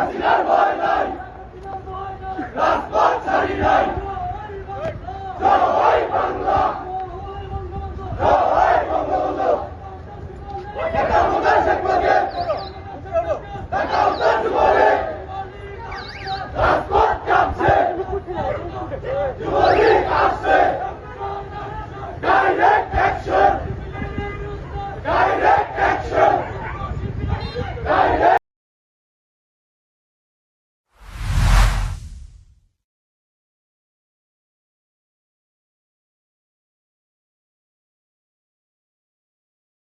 হাসিনার ভয় নাই রাজপথ ছাড়ি নাই জয় বাংলা জয় বঙ্গবন্ধু ঢাকা উদার শেখবকে ঢাকা উদার যুবলীগ রাজপথ কাঁপছে যুবলীগ আসছে direct action direct action direct